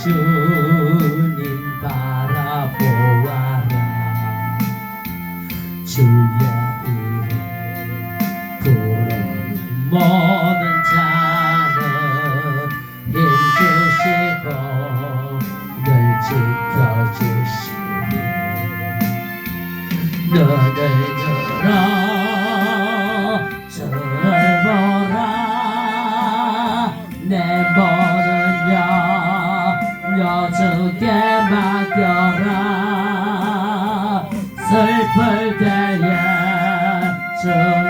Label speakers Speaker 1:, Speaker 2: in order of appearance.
Speaker 1: 주님 바라보아라. 주의 이름 부르는 모든 자는 힘주시고 늘 지켜주시니 눈을 들어 주를 보라. 내 내게 맡겨라. 슬플 때에 주